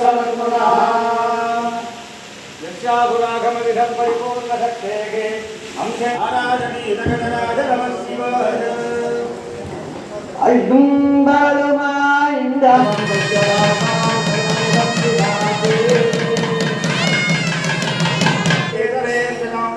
कलियोरभिक्षमन्मुनः यस्याहुरागमविधं परिपूर्णशक्तेः अंशे आराधनीतगणराजनमः शिवाय அழும் பலுமாய்ந்த केतरेन्द्रम्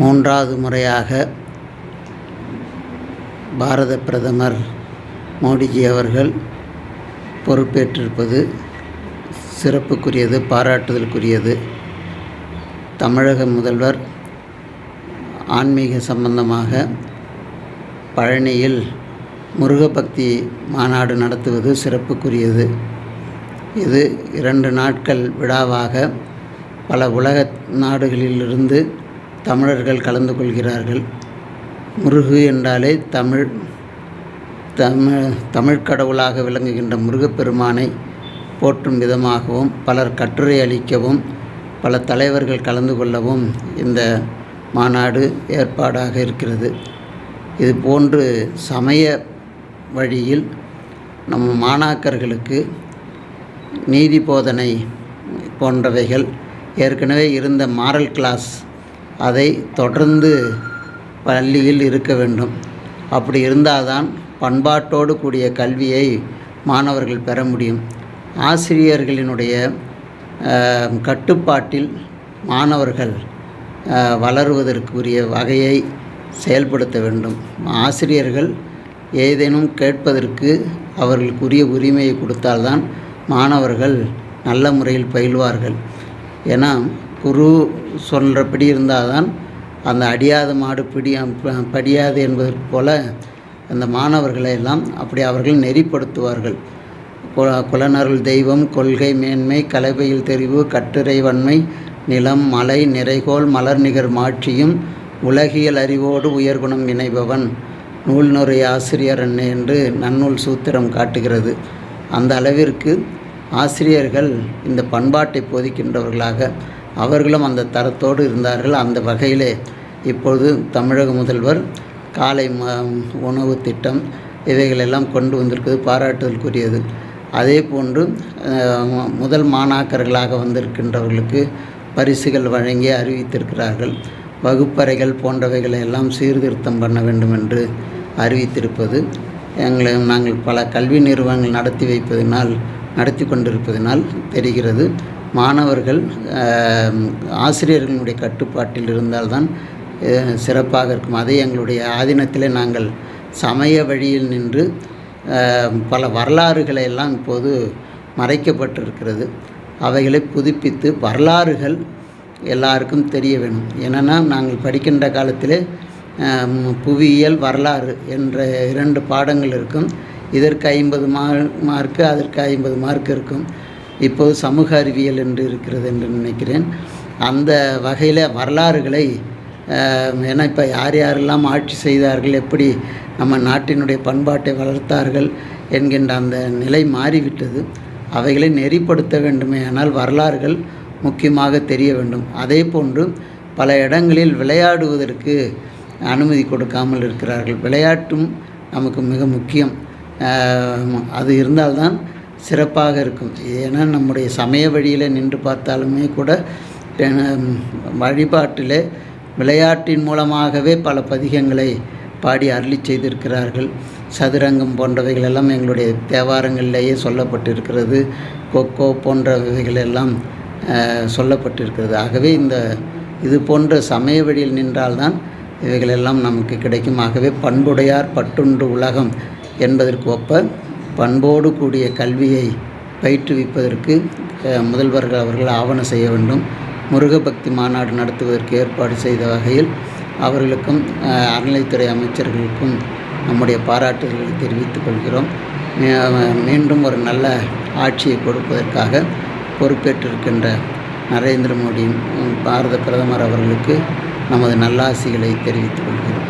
மூன்றாவது முறையாக பாரத பிரதமர் மோடிஜி அவர்கள் பொறுப்பேற்றிருப்பது சிறப்புக்குரியது பாராட்டுதலுக்குரியது. தமிழக முதல்வர் ஆன்மீக சம்பந்தமாக பழனியில் முருகபக்தி மாநாடு நடத்துவது சிறப்புக்குரியது. இது இரண்டு நாட்கள் விழாவாக பல உலக நாடுகளிலிருந்து தமிழர்கள் கலந்து கொள்கிறார்கள். முருகு என்றாலே தமிழ் தமிழ் தமிழ் கடவுளாக விளங்குகின்ற முருகப்பெருமானை போற்றும் விதமாகவும் பலர் கட்டுரை அளிக்கவும் பல தலைவர்கள் கலந்து கொள்ளவும் இந்த மாநாடு ஏற்பாடாக இருக்கிறது. இது போன்று சமய வழியில் நம்ம மாணாக்கர்களுக்கு நீதி போதனை போன்றவைகள் ஏற்கனவே இருந்த மாரல் கிளாஸ் அதை தொடர்ந்து பள்ளியில் இருக்க வேண்டும். அப்படி இருந்தால்தான் பண்பாட்டோடு கூடிய கல்வியை மாணவர்கள் பெற முடியும். ஆசிரியர்களினுடைய கட்டுப்பாட்டில் மாணவர்கள் வளருவதற்குரிய வகையை செயல்படுத்த வேண்டும். ஆசிரியர்கள் ஏதேனும் கேட்பதற்கு அவர்களுக்குரிய உரிமையை கொடுத்தால்தான் மாணவர்கள் நல்ல முறையில் பயில்வார்கள். ஏன்னா குரு சொல்கிறபடி இருந்தால் தான் அந்த அடியாத மாடு பிடி படியாது என்பதற்கு போல அந்த மாணவர்களை எல்லாம் அப்படி அவர்கள் நெறிப்படுத்துவார்கள். கு- தெய்வம் கொள்கை மேன்மை கலவையில் தெரிவு கட்டுரை வன்மை நிலம் மலை நிறைகோள் மலர் நிகர் மாட்சியும் உலகியல் அறிவோடு உயர்குணம் இணைபவன் நூல் நுரை ஆசிரியர் என்ன என்று நன்னூல் சூத்திரம் காட்டுகிறது. அந்த அளவிற்கு ஆசிரியர்கள் இந்த பண்பாட்டை போதிக்கின்றவர்களாக அவர்களும் அந்த தரத்தோடு இருந்தார்கள். அந்த வகையிலே இப்பொழுது தமிழக முதல்வர் காலை ம உணவு திட்டம் இவைகளெல்லாம் கொண்டு வந்திருக்கிறது பாராட்டுதலுக்குரியது அதே போன்று முதல் மாணாக்கர்களாக வந்திருக்கின்றவர்களுக்கு பரிசுகள் வழங்கி அறிவித்திருக்கிறார்கள். வகுப்பறைகள் போன்றவைகளை எல்லாம் சீர்திருத்தம் பண்ண வேண்டும் என்று அறிவித்திருப்பது எங்களை நாங்கள் பல கல்வி நிறுவனங்கள் நடத்தி வைப்பதனால் நடத்தி கொண்டிருப்பதனால் தெரிகிறது. மாணவர்கள் ஆசிரியர்களுடைய கட்டுப்பாட்டில் இருந்தால்தான் சிறப்பாக இருக்கும். அதை எங்களுடைய ஆதீனத்தில் நாங்கள் சமய வழியில் நின்று பல வரலாறுகளை எல்லாம் இப்போது மறைக்கப்பட்டிருக்கிறது. அவைகளை புதுப்பித்து வரலாறுகள் எல்லாருக்கும் தெரிய வேணும். என்னென்னா நாங்கள் படிக்கின்ற காலத்தில் புவியியல் வரலாறு என்ற இரண்டு பாடங்கள் இருக்கும். இதற்கு ஐம்பது மார்க்கு அதற்கு ஐம்பது மார்க் இருக்கும். இப்போது சமூக அறிவியல் என்று இருக்கிறது என்று நினைக்கிறேன். அந்த வகையில் வரலாறுகளை ஏன்னா இப்போ யார் யாரெல்லாம் ஆட்சி செய்தார்கள் எப்படி நம்ம நாட்டினுடைய பண்பாட்டை வளர்த்தார்கள் என்கின்ற அந்த நிலை மாறிவிட்டது. அவைகளை நெறிப்படுத்த வேண்டுமே ஆனால் வரலாறுகள் முக்கியமாக தெரிய வேண்டும். அதே போன்று பல இடங்களில் விளையாடுவதற்கு அனுமதி கொடுக்காமல் இருக்கிறார்கள். விளையாட்டும் நமக்கு மிக முக்கியம். அது இருந்தால்தான் சிறப்பாக இருக்கும். ஏன்னா நம்முடைய சமய வழியில் நின்று பார்த்தாலுமே கூட வழிபாட்டிலே விளையாட்டின் மூலமாகவே பல பதிகங்களை பாடி அருளி செய்திருக்கிறார்கள். சதுரங்கம் போன்றவைகள் எல்லாம் எங்களுடைய தேவாரங்களிலேயே சொல்லப்பட்டிருக்கிறது. கொக்கோ போன்றவைகள் எல்லாம் சொல்லப்பட்டிருக்கிறது. ஆகவே இந்த இது போன்ற சமய வழியில் நின்றால்தான் இவைகளெல்லாம் நமக்கு கிடைக்கும். ஆகவே பண்புடையார் பட்டுண்டு உலகம் என்பதற்கு ஒப்ப பண்போடு கூடிய கல்வியை பயிற்றுவிப்பதற்கு முதல்வர்கள் அவர்கள் ஆவணம் செய்ய வேண்டும். முருகபக்தி மாநாடு நடத்துவதற்கு ஏற்பாடு செய்த வகையில் அவர்களுக்கும் அறநிலைத்துறை அமைச்சர்களுக்கும் நம்முடைய பாராட்டுதல்களை தெரிவித்துக் கொள்கிறோம். மீண்டும் ஒரு நல்ல ஆட்சியை கொடுப்பதற்காக பொறுப்பேற்றிருக்கின்ற நரேந்திர மோடி பாரத பிரதமர் அவர்களுக்கு நமது நல்லாசிகளை தெரிவித்துக் கொள்கிறோம்.